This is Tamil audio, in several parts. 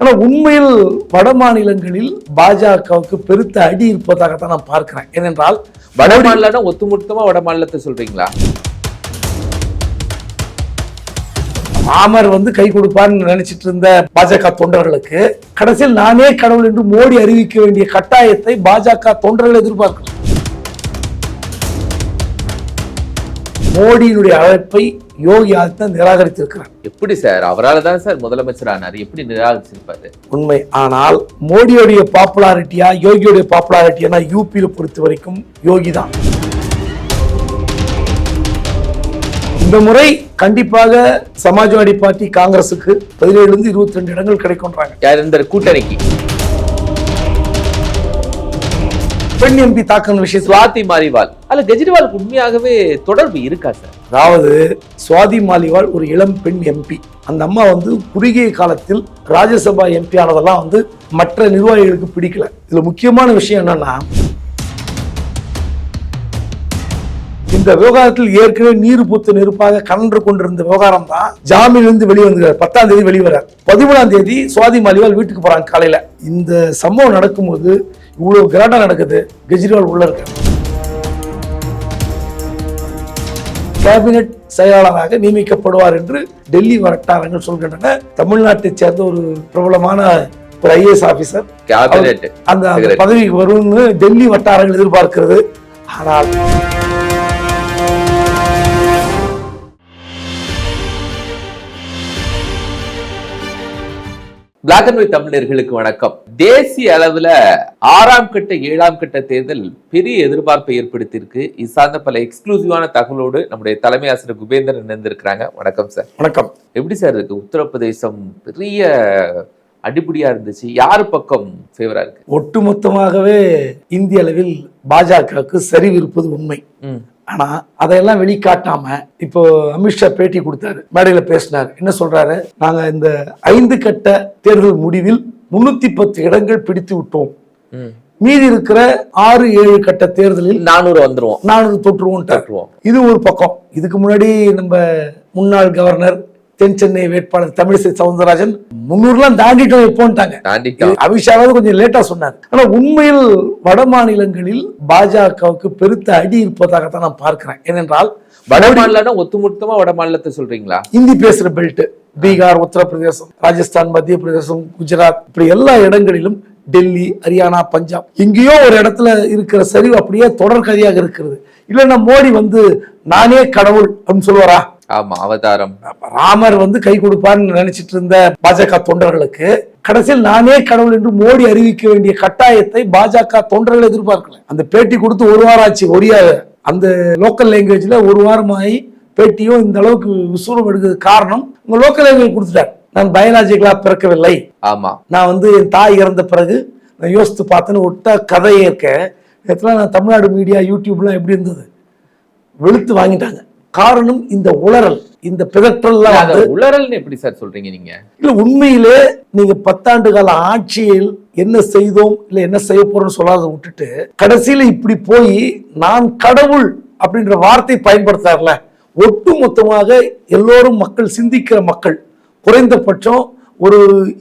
ஆனா உண்மையில் வட மாநிலங்களில் பாஜகவுக்கு பெருத்த அடி இருப்பதாகத்தான் நான் பார்க்கிறேன். ஏனென்றால் வட மாநிலம்னா ஒட்டுமொத்தமா வட மாநிலத்தை சொல்றீங்களா? ராமர் வந்து கை கொடுப்பார்னு நினைச்சிட்டு இருந்த பாஜக தொண்டர்களுக்கு கடைசியில் நானே கடவுள் என்று மோடி அறிவிக்க வேண்டிய கட்டாயத்தை பாஜக தொண்டர்கள் எதிர்பார்க்கிறார் மோடியினுடைய அழைப்பை யோகி ஆதித்யநாத் நிராகரித்திருக்கிறார். எப்படி சார்? அவரால தான் சார் முதலமைச்சர் ஆனார் எப்படி நிராகரிச்சிருப்பாரு? உண்மை. ஆனால் மோடியுடைய பாப்புலாரிட்டியா யோகியுடைய பாப்புலாரிட்டியா யூபியில பொறுத்த வரைக்கும் யோகி தான். இந்த முறை கண்டிப்பாக சமாஜ்வாடி பார்ட்டி காங்கிரசுக்கு பதினேழுல இருந்து இருபத்தி ரெண்டு இடங்கள் கிடைக்கும்ன்றாங்க. யார் இந்த கூட்டணிக்கு? பெண் எம்பி தாக்கல் விஷயத்துல சுவாதி மாரிவால். அல்ல கெஜ்ரிவாலுக்கு உண்மையாகவே தொடர்பு இருக்கா சார்? அதாவது சுவாதி மாலிவால் ஒரு இளம் பெண் எம்பி. அந்த அம்மா வந்து குறுகிய காலத்தில் ராஜ்யசபா எம்பி ஆனதெல்லாம் வந்து மற்ற நிர்வாகிகளுக்கு பிடிக்கல. இதுல முக்கியமான விஷயம் என்னன்னா இந்த விவகாரத்தில் ஏற்கனவே நீர் பூத்து நெருப்பாக கலன்று கொண்டிருந்த விவகாரம் தான் ஜாமீனிலிருந்து வெளியே வந்துகிறார் பத்தாம் தேதி வெளிவரார் பதிமூணாம் தேதி சுவாதி மாலிவால் வீட்டுக்கு போறாங்க காலையில. இந்த சம்பவம் நடக்கும்போது இவ்வளவு கிராண்டா நடக்குது. கெஜ்ரிவால் உள்ள இருக்காரு கேபினெட் செயலாளராக நியமிக்கப்படுவார் என்று டெல்லி வட்டாரங்கள் சொல்கின்றன. தமிழ்நாட்டைச் சேர்ந்த ஒரு பிரபலமான ஒரு ஐஏஎஸ் ஆபீசர் அந்த பதவிக்கு வரும்னு டெல்லி வட்டாரங்கள் எதிர்பார்க்கிறது. ஆனால் பிளாக் அண்ட் ஒயிட் தமிழர்களுக்கு வணக்கம். தேசிய அளவுல ஆறாம் கட்ட ஏழாம் கட்ட தேர்தல் பெரிய எதிர்பார்ப்பை ஏற்படுத்தியிருக்கு. இது சார்ந்த பல எக்ஸ்க்ளூசிவான தகவலோடு நம்முடைய தலைமை ஆசிரியர் குபேந்தர் இணைந்திருக்கிறாங்க. வணக்கம் சார். வணக்கம். எப்படி சார் இருக்கு? உத்தரப்பிரதேசம் பெரிய அடிப்படியா இருந்துச்சு. யாரு பக்கம் ஃபேவரா இருக்கு? ஒட்டுமொத்தமாகவே இந்திய அளவில் பாஜகவுக்கு சரிவு இருப்பது உண்மை ம். ஆனா அதையெல்லாம் வெளிக்காட்டாம இப்போ அமித்ஷா பேட்டி கொடுத்தாரு மேடையில பேசினார். என்ன சொல்றாரு? நாங்க இந்த ஐந்து கட்ட தேர்தல் முடிவில் முன்னூத்தி பத்து இடங்கள் பிடித்து விட்டோம். மீதி இருக்கிற ஆறு ஏழு கட்ட தேர்தலில் நானூறு வந்துருவோம். நானூறு தொற்றுவோம் இது ஒரு பக்கம். இதுக்கு முன்னாடி நம்ம முன்னாள் கவர்னர் தென் சென்னை வேட்பாளர் தமிழிசை சவுந்தரராஜன் முன்னூறுலாம் தாண்டிட்டோம் எப்போன்ட்டாங்க அமித்ஷாவது கொஞ்சம் லேட்டா சொன்னார். ஆனா உண்மையில் வட மாநிலங்களில் பாஜகவுக்கு பெருத்த அடி இருப்பதாகத்தான் நான் பார்க்கிறேன். ஏனென்றால் வட ஒட்டுமொத்தமா வட மாநிலத்தை சொல்றீங்களா? இந்தி பேசுற பெல்ட் பீகார் உத்தரப்பிரதேசம் ராஜஸ்தான் மத்திய பிரதேசம் குஜராத் இப்படி எல்லா இடங்களிலும் டெல்லி ஹரியானா பஞ்சாப் எங்கேயோ ஒரு இடத்துல இருக்கிற சரிவு அப்படியே தொடர்கதையாக இருக்கிறது. இல்லைன்னா மோடி வந்து நானே கடவுள் அப்படின்னு சொல்லுவாரா? ஆமா அவதாரம். ராமர் வந்து கை கொடுப்பார்னு நினைச்சிட்டு இருந்த பாஜக தொண்டர்களுக்கு கடைசியில் நானே கடவுள் என்று மோடி அறிவிக்க வேண்டிய கட்டாயத்தை பாஜக தொண்டர்கள் எதிர்பார்க்கல. அந்த பேட்டி கொடுத்து ஒரு வாரம் ஆச்சு ஒரியா அந்த லோக்கல் லாங்குவேஜ்ல ஒரு வாரமாகி பேட்டியும் இந்த அளவுக்கு விசுவரம் எடுக்கிறது காரணம் உங்க லோக்கல் லாங்குவேஜ் கொடுத்துட்டார். நான் பயாலஜிக்கலா பிறக்கவில்லை. ஆமா. நான் வந்து என் தாய் இறந்த பிறகு நான் யோசித்து பார்த்தேன்னு ஒட்ட கதையே இருக்க நேத்துல நான் தமிழ்நாடு மீடியா யூடியூப்லாம் எப்படி இருந்தது? வெளுத்து வாங்கிட்டாங்க. காரணம் இந்த உளறல் இந்த பிதற்றல்லாம் உளறல்னு எப்படி சார் சொல்றீங்க நீங்க? இல்ல உண்மையிலே நீங்க பத்தாண்டு கால ஆட்சியில் என்ன செய்தோம் இல்ல என்ன செய்ய போறோம்னு சொல்லாத விட்டுட்டு கடைசியில இப்படி போய் நான் கடவுள் அப்படின்ற வார்த்தை பயன்படுத்தார்ல ஒட்டு மொத்தமாக எல்லோரும் மக்கள் சிந்திக்கிற மக்கள் குறைந்தபட்சம் ஒரு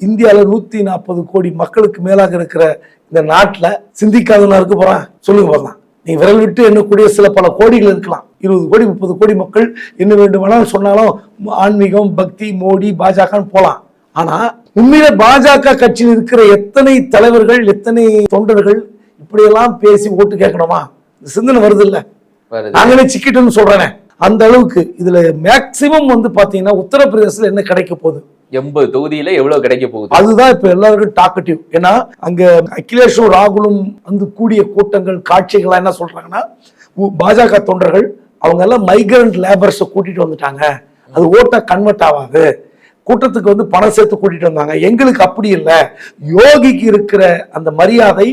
இந்தியாவில் நூத்தி நாற்பது கோடி மக்களுக்கு மேலாக இருக்கிற இந்த நாட்டில் சிந்திக்காதவனா இருக்க போறான். சொல்லுங்க பார்க்கலாம். நீ விரல் விட்டு எண்ணக்கூடிய சில பல கோடிகள் இருக்கலாம். இருபது கோடி முப்பது கோடி மக்கள் என்ன வேண்டுமானாலும் சொன்னாலும் ஆன்மீகம் பக்தி மோடி பாஜகன்னு போலாம். ஆனா உண்மையில பாஜக கட்சியில் இருக்கிற எத்தனை தலைவர்கள் எத்தனை தொண்டர்கள் இப்படியெல்லாம் பேசி ஓட்டு கேட்கணுமா? சிந்தனை வருது. இல்ல நாங்களே சிக்கிட்டோம்னு சொல்றேனே. அந்த அளவுக்கு இதுல மேக்சிமம் வந்து பாத்தீங்கன்னா உத்தரப்பிரதேசத்துல என்ன கிடைக்க போகுது? எண்பது தொகுதியில எவ்வளவு கிடைக்க போகுது? அதுதான் இப்ப எல்லாருக்கும் டாக்கட்டிவ் ஏன்னா அங்க அகிலேஷும் ராகுலும் வந்து கூடிய கூட்டங்கள் காட்சிகள்லாம் என்ன சொல்றாங்கன்னா பாஜக தொண்டர்கள் அவங்க எல்லாம் மைக்ரண்ட் லேபர்ஸை கூட்டிட்டு வந்துட்டாங்க. அது ஓட்ட கன்வெர்ட் ஆகாது. கூட்டத்துக்கு வந்து பணம் சேர்த்து கூட்டிட்டு வந்தாங்க. எங்களுக்கு அப்படி இல்லை. யோகிக்கு இருக்கிற அந்த மரியாதை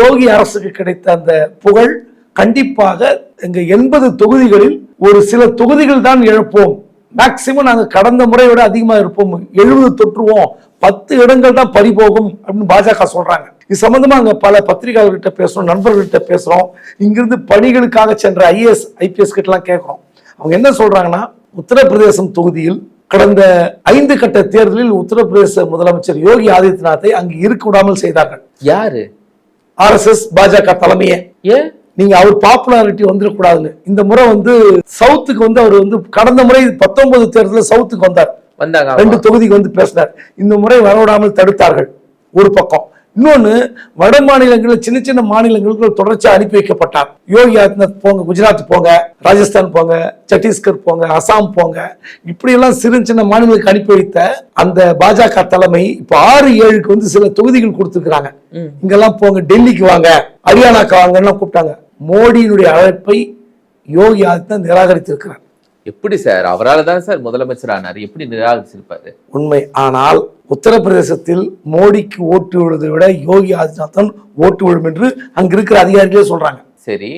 யோகி அரசுக்கு கிடைத்த அந்த புகழ் கண்டிப்பாக எங்க எண்பது தொகுதிகளில் ஒரு சில தொகுதிகள் தான் இழப்போம். மேக்சிமம் நாங்க கடந்த முறை விட அதிகமா இருப்போம். எழுபது தொற்றுவோம். பத்து இடங்கள் தான் பறிபோகும் அப்படின்னு பாஜக சொல்றாங்க. இது சம்பந்தமா அங்க பல பத்திரிகையாளர்கிட்ட பேசுறோம் நண்பர்கள்கிட்ட பேசுறோம். இங்கிருந்து பணிகளுக்காக சென்ற ஐஏஎஸ் ஐபிஎஸ் கிட்ட எல்லாம் கேட்கிறோம். அவங்க என்ன சொல்றாங்கன்னா உத்தரப்பிரதேசம் தொகுதியில் கடந்த ஐந்து கட்ட தேர்தலில் உத்தரப்பிரதேச முதலமைச்சர் யோகி ஆதித்யநாத்தை அங்கு இருக்க விடாமல் செய்தார்கள். யாரு? ஆர்எஸ்எஸ் பாஜக தலைமையே. ஏன்? நீங்க அவர் பாப்புலாரிட்டி வந்துடக்கூடாதுன்னு இந்த முறை வந்து சவுத்துக்கு வந்து அவர் வந்து கடந்த முறை பத்தொன்பது தேர்தலில் சவுத்துக்கு வந்தார். வந்தாங்க ரெண்டு. தொகுதிக்கு வந்து பேசினார். இந்த முறை வரவிடாமல் தடுத்தார்கள் ஒரு பக்கம். இன்னொன்னு வட மாநிலங்களில் சின்ன சின்ன மாநிலங்களுக்கு தொடர்ச்சியா அனுப்பி வைக்கப்பட்டார். யோகி ஆதித்யநாத் போங்க குஜராத் போங்க ராஜஸ்தான் போங்க சத்தீஸ்கர் போங்க அசாம் போங்க. இப்படி எல்லாம் சிறு சின்ன மாநிலங்களுக்கு அனுப்பி வைத்த அந்த பாஜக தலைமை இப்ப ஆறு ஏழுக்கு வந்து சில தொகுதிகள் கொடுத்துருக்காங்க ம். இங்கெல்லாம் போங்க டெல்லிக்கு வாங்க ஹரியானாக்கு வாங்கன்னு கூப்பிட்டாங்க. மோடியினுடைய அழைப்பை யோகி ஆதித்யநாத் நிராகரித்திருக்கிறார். எப்படி சார்? அவரால தான் சார் முதலமைச்சர் ஆனார் எப்படி நிராகரிச்சிருப்பாரு? உண்மை. ஆனால் உத்தரப்பிரதேசத்தில் மோடிக்கு ஓட்டு விழுவதை விட யோகி ஆதித்யநாத் தான் ஓட்டு விழும் என்று அங்க இருக்கிற அதிகாரிகளே சொல்றாங்க. சரி.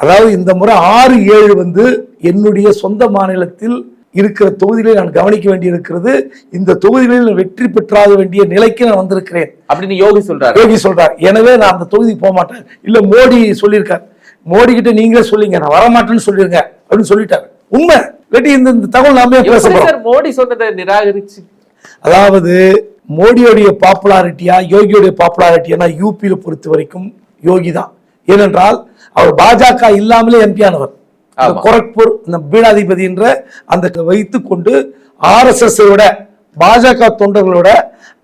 அதாவது இந்த முறை ஆறு ஏழு வந்து என்னுடைய சொந்த மாநிலத்தில் இருக்கிற தொகுதிகளை நான் கவனிக்க வேண்டியிருக்கிறது. இந்த தொகுதிகளில் வெற்றி பெற்றாக வேண்டிய நிலைக்கு நான் வந்திருக்கிறேன். அப்படின்னு யோகி சொல்றாரு. யோகி சொல்றார். எனவே நான் அந்த தொகுதிக்கு போக மாட்டேன். இல்ல மோடி சொல்லியிருக்கார். மோடி கிட்ட நீங்களே சொல்லிங்க நான் வரமாட்டேன்னு சொல்லிருங்க அப்படின்னு சொல்லிட்டாரு. உண்மை. வெட்டி இந்த தகவல் நாமே பேச மோடி சொன்னதை நிராகரிச்சு அதாவது மோடியோடைய பாப்புலாரிட்டியா யோகியோடைய பாப்புலாரிட்டியா யூபியில பொறுத்த வரைக்கும் யோகி தான். ஏனென்றால் அவர் பாஜக இல்லாமலே எம்பி ஆனவர். கோரக்பூர் இந்த பீடாதிபதி என்ற அந்த வைத்துக் கொண்டு ஆர்எஸ்எஸ் விட பாஜக தொண்டர்களோட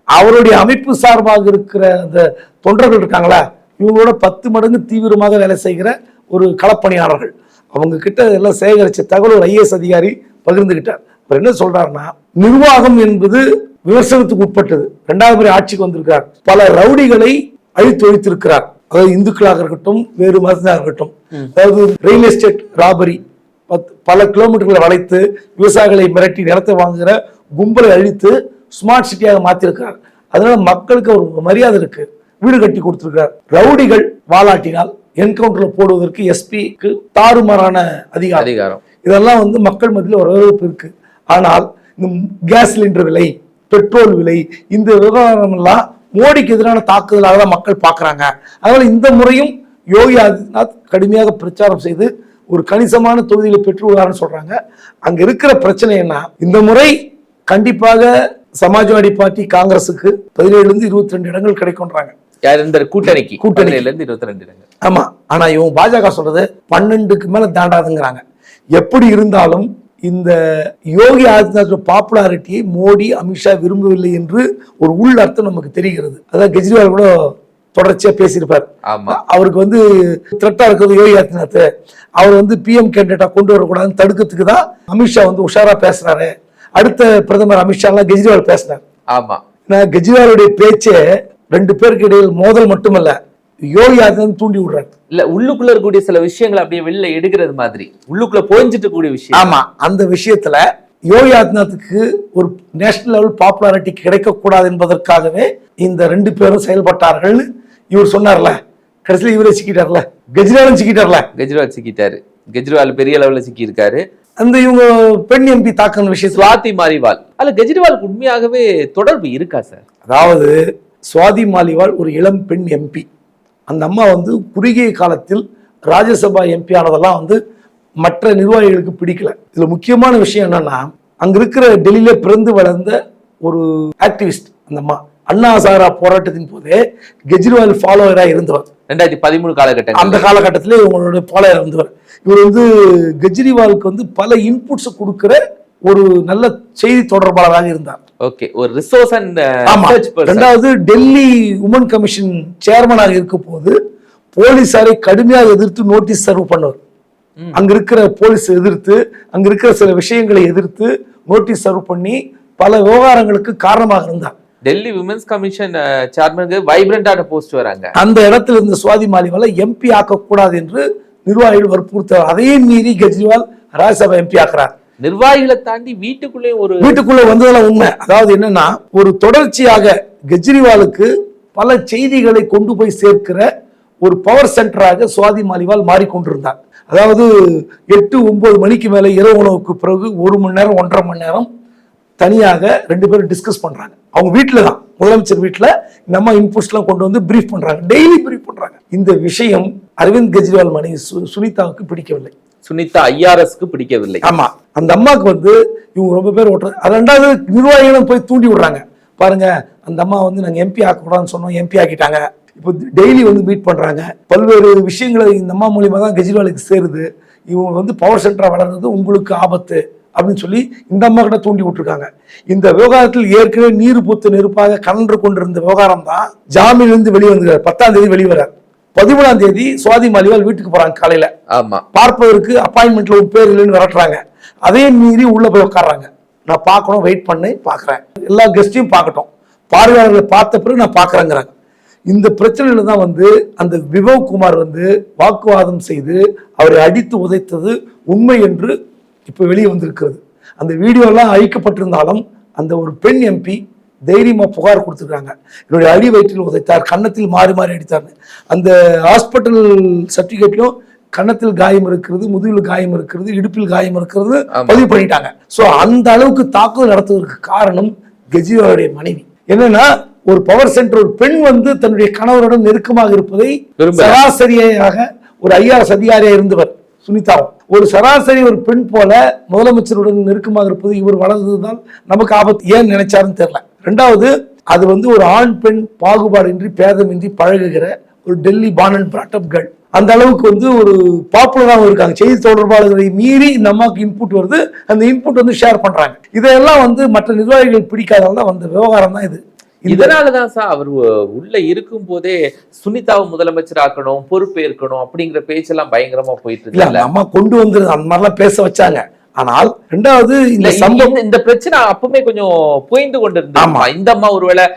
அவருடைய அமைப்பு சார்பாக இருக்கிற அந்த தொண்டர்கள் இருக்காங்களா இவங்களோட பத்து மடங்கு தீவிரமாக வேலை செய்கிற ஒரு களப்பணியாளர்கள். அவங்க கிட்ட எல்லாம் சேகரிச்ச தகவல் ஐஏஎஸ் அதிகாரி பகிர்ந்துகிட்டார். அவர் என்ன சொல்றாருன்னா நிர்வாகம் என்பது விமர்சனத்துக்கு உட்பட்டது. இரண்டாவது முறை ஆட்சிக்கு வந்திருக்கிறார். பல ரவுடிகளை அழித்து ஒழித்திருக்கிறார். அதாவது இந்துக்களாக இருக்கட்டும் வேறு மதத்தினாக இருக்கட்டும். அதாவது ரியல் எஸ்டேட் ராபரி பல கிலோமீட்டர்களை வளைத்து விவசாயிகளை மிரட்டி நிலத்தை வாங்குகிற கும்பலை அழித்து ஸ்மார்ட் சிட்டியாக மாத்திருக்கிறார். அதனால மக்களுக்கு ஒரு மரியாதை இருக்கு. வீடு கட்டி கொடுத்திருக்கிறார். ரவுடிகள் வாலாட்டினால் என்கவுண்டர்ல போடுவதற்கு எஸ்பிக்கு தாறுமாறான அதிகாரம். அதிகாரம். இதெல்லாம் வந்து மக்கள் மத்தியில் ஒரு வரவேற்பு இருக்கு. ஆனால் இந்த கேஸ் சிலிண்டர் விலை பெட்ரோல் விலை இந்த விவகாரம் எல்லாம் மோடிக்கு எதிரான தாக்குதலாக தான் மக்கள் பார்க்கறாங்க. அதனால இந்த முறையும் யோகி ஆதித்யநாத் கடுமையாக பிரச்சாரம் செய்து ஒரு கணிசமான தொகுதிகளை பெற்று விடுவார்னு சொல்றாங்க. அங்க இருக்கிற பிரச்சனை என்ன? இந்த முறை கண்டிப்பாக சமாஜ்வாடி பார்ட்டி காங்கிரஸுக்கு பதினேழுல இருந்து இருபத்தி ரெண்டு இடங்கள் கிடைக்கும்ன்றாங்க. யார் இந்த கூட்டணிக்கு? கூட்டணி. கூட்டணியில இருந்து இருபத்தி ரெண்டு ஆமா. ஆனா இவங்க பாஜக சொல்றது பன்னெண்டுக்கு மேல தாண்டாதுங்கிறாங்க. எப்படி இருந்தாலும் இந்த யோகி ஆதித்யநாத் பாப்புலாரிட்டியை மோடி அமித்ஷா விரும்பவில்லை என்று ஒரு உள் அர்த்தம் நமக்கு தெரிகிறது. அதான் கெஜ்ரிவால் கூட தொடர்ச்சியா பேசியிருப்பார். அவருக்கு வந்து த்ரெட்டா இருக்கிறது யோகி ஆதித்யநாத். அவர் வந்து பிஎம் கேண்டிடேட்டா கொண்டு வரக்கூடாதுன்னு தடுக்கிறதுக்கு தான் அமித்ஷா வந்து உஷாரா பேசுறாரு. அடுத்த பிரதமர் அமித்ஷாலாம் கெஜ்ரிவால் பேசினார் ஆமா. நான் கெஜ்ரிவாலுடைய பேச்சே ரெண்டு பேருக்கு இடையில் மோதல் மட்டுமல்ல யோகி ஆதித்யநாத் தூண்டி விடுறாரு. இல்ல உள்ளுக்குள்ள இருக்கக்கூடிய சில விஷயங்களை அப்படியே வெளில எடுக்கிறது மாதிரி உள்ளுக்குள்ள போஞ்சிட்டு கூடிய விஷயம். ஆமா அந்த விஷயத்துல யோகி ஆதித்யநாத்துக்கு ஒரு நேஷனல் லெவல் பாப்புலாரிட்டி கிடைக்கக்கூடாது என்பதற்காகவே இந்த ரெண்டு பேரும் செயல்பட்டார்கள்னு இவர் சொன்னார்ல கடைசியில் இவரே சிக்கிட்டார்ல கெஜ்ரிவாலும் சிக்கிட்டார்ல. கெஜ்ரிவால் சிக்கிட்டாரு. கெஜ்ரிவால் பெரிய லெவல்ல சிக்கி இருக்காரு அந்த இவங்க பெண் எம்பி தாக்கின விஷயத்துல சுவாதி மாரிவால். அல்ல கெஜ்ரிவாலுக்கு உண்மையாகவே தொடர்பு இருக்கா சார்? அதாவது சுவாதி மாலிவால் ஒரு இளம் பெண் எம்பி அந்த அம்மா வந்து குறுகிய காலத்தில் ராஜ்யசபா எம்பி ஆனதெல்லாம் வந்து மற்ற நிர்வாகிகளுக்கு பிடிக்கல. இதுல முக்கியமான விஷயம் என்னன்னா அங்க இருக்கிற டெல்லியில பிறந்து வளர்ந்த ஒரு ஆக்டிவிஸ்ட் அந்த அம்மா. அண்ணா ஹசாரா போராட்டத்தின் போதே கெஜ்ரிவால் ஃபாலோவரா இருந்தவர். ரெண்டாயிரத்தி பதிமூணு காலகட்டங்கள். அந்த காலகட்டத்திலே இவங்களோட ஃபாலோவர் இருந்தவர். இவர் வந்து கெஜ்ரிவாலுக்கு வந்து பல இன்புட்ஸ் கொடுக்கிற ஒரு நல்ல செய்தி தொடர்பாளராக இருந்தார். ஓகே ஒரு ரிசோர்ஸ் அண்ட் ஆமா. ரெண்டாவது டெல்லி உமன் கமிஷன் சேர்மனாக இருக்கும் போது போலீசாரை கடுமையாக எதிர்த்து நோட்டீஸ் சர்வ் பண்ணவர். அங்க இருக்கிற போலீஸ் எதிர்த்து அங்க இருக்கிற சில விஷயங்களை எதிர்த்து நோட்டீஸ் சர்வ் பண்ணி பல விவகாரங்களுக்கு காரணமாக இருந்தார். டெல்லி விமென்ஸ் கமிஷன் சேர்மனுக்கு வைப்ரண்டான போஸ்ட் வராங்க. அந்த இடத்துல இருந்த சுவாதி மாலிவாலை எம்பி ஆக்கக்கூடாது என்று நிர்வாகிகள் வற்புறுத்தார் அதையும் மீறி கெஜ்ரிவால் ராஜ்யசபா எம்பி ஆக்குறார். நிர்வாகிகளை தாண்டி வீட்டுக்குள்ளே ஒரு வீட்டுக்குள்ள வந்ததெல்லாம் உண்மை. அதாவது என்னன்னா ஒரு தொடர்ச்சியாக கெஜ்ரிவாலுக்கு பல செய்திகளை கொண்டு போய் சேர்க்கிற ஒரு பவர் சென்டராக சுவாதி மாலிவால் மாறிக்கொண்டிருந்தார். அதாவது எட்டு ஒன்பது மணிக்கு மேலே இரவு உணவுக்கு பிறகு ஒரு மணி நேரம் ஒன்றரை மணி நேரம் தனியாக ரெண்டு பேரும் டிஸ்கஸ் பண்றாங்க. அவங்க வீட்டில் தான். முதலமைச்சர் வீட்டில் நம்ம இன்புட்ஸ்லாம் கொண்டு வந்து பிரீஃப் பண்றாங்க. டெய்லி பிரீஃப் பண்றாங்க. இந்த விஷயம் அரவிந்த் கெஜ்ரிவால் மனைவி சு- சுனிதாவுக்கு பிடிக்கவில்லை. சுனிதா ஐஆர்எஸ்க்கு பிடிக்கவில்லை. ஆமா. அந்த அம்மாவுக்கு வந்து இவங்க ரொம்ப பேர் ஓட்டுறது அது ரெண்டாவது நிர்வாகிகளும் போய் தூண்டி விடுறாங்க. பாருங்க அந்த அம்மா வந்து நாங்க எம்பி ஆக்கக்கூடாதுன்னு சொன்னோம் எம்பி ஆக்கிட்டாங்க. இப்போ டெய்லி வந்து மீட் பண்றாங்க. பல்வேறு விஷயங்களை இந்த அம்மா மூலியமா தான் கெஜ்ரிவாலுக்கு சேருது. இவங்க வந்து பவர் சென்டரா வளர்றது உங்களுக்கு ஆபத்து அப்படின்னு சொல்லி இந்த அம்மா கிட்ட தூண்டி விட்டுருக்காங்க. இந்த விவகாரத்தில் ஏற்கனவே நீர் பூத்து நெருப்பாக கலன்று கொண்டிருந்த விவகாரம் தான் ஜாமீனிலிருந்து வெளியே வந்து பத்தாம் தேதி வெளிவரார். பதிமூணாம் தேதி சுவாதி மாலிவால் வீட்டுக்கு போறாங்க காலையில. ஆமா. பார்ப்பதற்கு அப்பாயின்மெண்ட்ல உன் பேர் இல்லைன்னு விரட்டுறாங்க. அதையும் மீறி உள்ள போய் உட்கார்றாங்க நான் பார்க்கணும் வெயிட் பண்ணி பார்க்கறேன். எல்லா கெஸ்டையும் பார்க்கட்டும். பார்வையாளர்களை பார்த்த பிறகு நான் பார்க்கறேங்கிறாங்க. இந்த பிரச்சனையில தான் வந்து அந்த விபவ் குமார் வந்து வாக்குவாதம் செய்து அவரை அடித்து உதைத்தது உண்மை என்று இப்போ வெளியே வந்திருக்கிறது. அந்த வீடியோ எல்லாம் அழிக்கப்பட்டிருந்தாலும் அந்த ஒரு பெண் எம்பி தைரியமா புகார் கொடுத்துருக்காங்க. என்னுடைய அடி வயிற்றில் உதைத்தார் கன்னத்தில் மாறி மாறி அடித்தார்னு அந்த ஹாஸ்பிட்டல் சர்டிஃபிகேட்லையும் கன்னத்தில் காயம் இருக்கிறது முதுகில் காயம் இருக்கிறது இடுப்பில் காயம் இருக்கிறது. பதிவு பண்ணிட்டாங்க. சோ அந்த அளவுக்கு தாக்குதல் நடத்துவதற்கு காரணம் கெஜ்ரிவாலுடைய மனைவி. என்னன்னா ஒரு பவர் சென்டர் ஒரு பெண் வந்து தன்னுடைய கணவருடன் நெருக்கமாக இருப்பதை. சராசரியாக ஒரு ஐஆர்எஸ் அதிகாரியா இருந்தவர் சுனிதாவும் ஒரு சராசரி ஒரு பெண் போல முதலமைச்சருடன் நெருக்கமாக இருப்பது இவர் வளர்ந்ததுதான் நமக்கு ஆபத்து. ஏன் நினைச்சாருன்னு தெரியல. ரெண்டாவது அது வந்து ஒரு ஆண் பெண் பாகுபாடின்றி பேதமின்றி பழகுகிற ஒரு Delhi born and brought up girl. அந்த அளவுக்கு வந்து ஒரு பாப்புலராகவும் இருக்காங்க. செய்தி தொடர்பாளர்களை மீறி இந்த அம்மாவுக்கு இன்புட் வருது. அந்த இன்புட் வந்து ஷேர் பண்றாங்க. இதையெல்லாம் வந்து மற்ற நிர்வாகிகள் பிடிக்காதனால தான் வந்த விவகாரம் தான் இது. இந்த இதனாலதான் சார் அவர் உள்ள இருக்கும் போதே சுனிதாவை முதலமைச்சர் ஆக்கணும் பொறுப்பேற்கணும் அப்படிங்கிற பேச்செல்லாம் பயங்கரமா போயிட்டு இருக்குல்ல அம்மா கொண்டு வந்து அந்த மாதிரிலாம் பேச வச்சாங்க. ஆனால் ரெண்டாவது இந்த சம்பவம் இந்த- பிரச்சனை அப்பவுமே கொஞ்சம் புயந்து கொண்டு ஆமா. இந்த அம்மா ஒருவேளை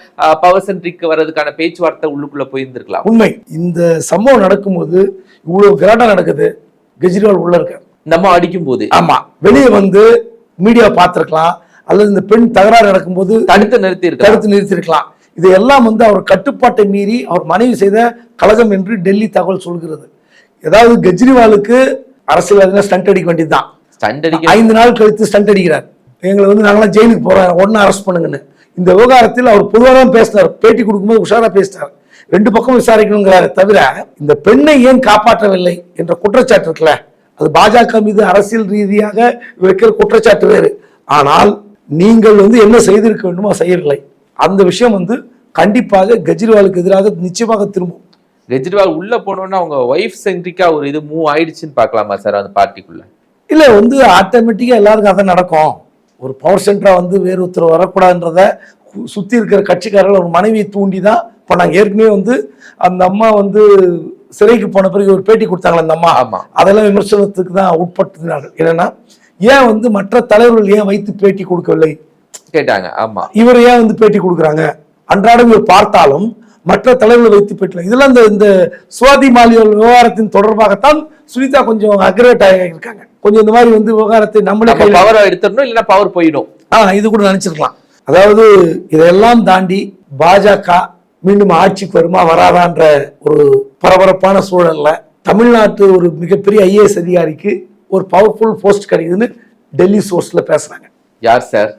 பவர் சென்ட்ரிக்கு வர்றதுக்கான பேச்சுவார்த்தை உள்ளுக்குள்ள போயிருந்திருக்கலாம் உண்மை. இந்த சம்பவம் நடக்கும்போது இவ்வளவு கிராட்டா நடக்குது. கெஜ்ரிவால் உள்ள இருக்க இந்த அம்மா அடிக்கும் போது ஆமா. வெளியே வந்து மீடியா பார்த்திருக்கலாம். அல்லது இந்த பெண் தகராறு நடக்கும்போது தடுத்து நிறுத்தி தடுத்து நிறுத்திருக்கலாம் இதையெல்லாம் வந்து அவர் கட்டுப்பாட்டை மீறி அவர் மனைவி செய்த கழகம் என்று டெல்லி தகவல் சொல்கிறது. ஏதாவது கெஜ்ரிவாலுக்கு அரசியல்வாதினா ஸ்டண்ட் அடிக்க வேண்டியதுதான். ஸ்டண்ட் அடிக்க ஐந்து நாள் கழித்து ஸ்டண்ட் அடிக்கிறார். எங்களை வந்து நாங்களாம் ஜெயிலுக்கு போறோம். உடனே அரெஸ்ட் பண்ணுங்கன்னு. இந்த விவகாரத்தில் அவர் பொதுவாக தான் பேசினார். பேட்டி கொடுக்கும்போது உஷாரா பேசினார் ரெண்டு பக்கம் விசாரிக்கணுங்கிறாரு தவிர இந்த பெண்ணை ஏன் காப்பாற்றவில்லை என்ற குற்றச்சாட்டு இருக்குல்ல அது பாஜக மீது அரசியல் ரீதியாக வைக்கிற குற்றச்சாட்டு வேறு. ஆனால் நீங்கள் வந்து என்ன செய்திருக்க வேண்டுமோ செய்யவில்லை. அந்த விஷயம் வந்து கண்டிப்பாக கெஜ்ரிவாலுக்கு எதிராக நிச்சயமாக திரும்பும். கெஜ்ரிவால் உள்ள போனோம்னா அவங்க ஒய்ஃப் சென்ட்ரிக்கா ஒரு இது மூவ் ஆயிடுச்சுன்னு பார்க்கலாமா சார் அந்த பார்ட்டிக்குள்ள இல்ல வந்து ஆட்டோமேட்டிக்கா எல்லாருக்கும் அதான் நடக்கும். ஒரு பவர் சென்டரா வந்து வேறு ஒருத்தர் வரக்கூடாதுன்றத சுத்தி இருக்கிற கட்சிக்காரர்கள் ஒரு மனைவியை தூண்டி தான் பண்ணாங்க ஏற்கனவே வந்து அந்த அம்மா வந்து சிறைக்கு போன பிறகு ஒரு பேட்டி கொடுத்தாங்களே அந்த அம்மா. ஆமா. அதெல்லாம் விமர்சனத்துக்கு தான் உட்படுத்தினார்கள். என்னன்னா ஏன் வந்து மற்ற தலைவர்கள் ஏன் வைத்து பேட்டி கொடுக்கவில்லை? கேட்டாங்க ஆமா. இவர் ஏன் வந்து பேட்டி கொடுக்குறாங்க? அன்றாடம் இவர் பார்த்தாலும் மற்ற தலைவர்களை வைத்து பேட்டல. இதெல்லாம் இந்த இந்த சுவாதி மாலியல் விவகாரத்தின் தொடர்பாகத்தான் சுனிதா கொஞ்சம் அக்ரேட் ஆகியிருக்காங்க கொஞ்சம் இந்த மாதிரி வந்து விவகாரத்தை நம்மளே பவர் எடுத்துடணும் இல்லைன்னா பவர் போயிடும். ஆ இது கூட நினைச்சிருக்கலாம் அதாவது இதெல்லாம் தாண்டி பாஜக மீண்டும் ஆட்சிக்கு வருமா வராதான்ற ஒரு பரபரப்பான சூழல்ல தமிழ்நாட்டு ஒரு மிகப்பெரிய ஐஏஎஸ் அதிகாரிக்கு ஒரு பவர்ஃபுல் போஸ்ட் கிடைக்குதுன்னு டெல்லி சோர்ஸ்ல பேசுறாங்க. யார் சார்?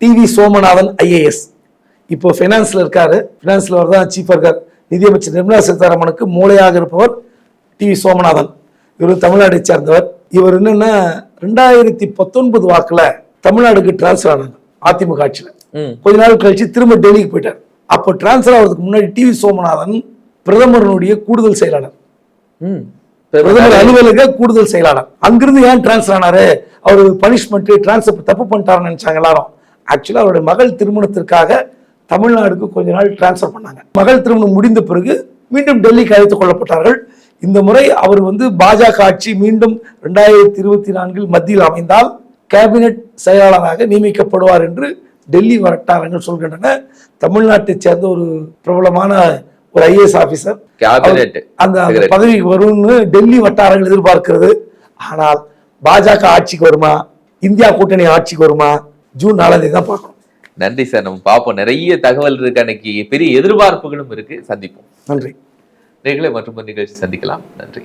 TV Somanathan IAS. இப்போ ஃபைனான்ஸ்ல இருக்காரு. ஃபைனான்ஸ்ல அவர் தான் சீஃபாக இருக்கார். நிதியமைச்சர் நிர்மலா சீதாராமனுக்கு மூளையாக இருப்பவர் டிவி சோமநாதன். இவர் தமிழ்நாட்டை சேர்ந்தவர். இவர் என்னன்னா ரெண்டாயிரத்தி பத்தொன்பது வாக்குல தமிழ்நாடுக்கு டிரான்ஸ்ஃபர் ஆனாங்க அதிமுக ஆட்சியில. கொஞ்ச நாள் கழிச்சு திரும்ப டெல்லிக்கு போயிட்டார். அப்போ டிரான்ஸ்ஃபர் ஆகிறதுக்கு முன்னாடி டிவி சோமநாதன் பிரதமருடைய கூடுதல் செயலாளர். பிரதமர் அலுவலக கூடுதல் செயலாளர். அங்கிருந்து ஏன் டிரான்ஸ்ஃபர் ஆனாரு? அவர் பனிஷ்மெண்ட் டிரான்ஸ்ஃபர் தப்பு பண்ணிட்டாருன்னு நினைச்சாங்க எல்லாரும். ஆக்சுவலா அவருடைய மகள் திருமணத்திற்காக தமிழ்நாடுக்கு கொஞ்ச நாள் டிரான்ஸ்ஃபர் பண்ணாங்க. மகள் திருமணம் முடிந்த பிறகு மீண்டும் டெல்லிக்கு அழைத்துக் கொள்ளப்பட்டார்கள். இந்த முறை அவர் வந்து பாஜக ஆட்சி மீண்டும் ரெண்டாயிரத்தி இருபத்தி நான்கில் மத்தியில் அமைந்தால் கேபினெட் செயலாளராக நியமிக்கப்படுவார் என்று டெல்லி வட்டாரங்கள் சொல்கின்றன. தமிழ்நாட்டைச் சேர்ந்த ஒரு பிரபலமான ஒரு ஐஏஎஸ் ஆபீசர். கேபினெட். அந்த அந்த பதவிக்கு வரும்னு டெல்லி வட்டாரங்கள் எதிர்பார்க்கிறது. ஆனால் பாஜக ஆட்சிக்கு வருமா? இந்தியா கூட்டணி ஆட்சிக்கு வருமா? ஜூன் நாலாம் தேதி தான் பார்க்கணும். நன்றி சார். நம்ம பார்ப்போம். நிறைய தகவல் இருக்கு அன்னைக்கு. பெரிய எதிர்பார்ப்புகளும் இருக்கு. சந்திப்போம். நன்றி. நீங்களே மற்றும் நிகழ்ச்சி சந்திக்கலாம். நன்றி.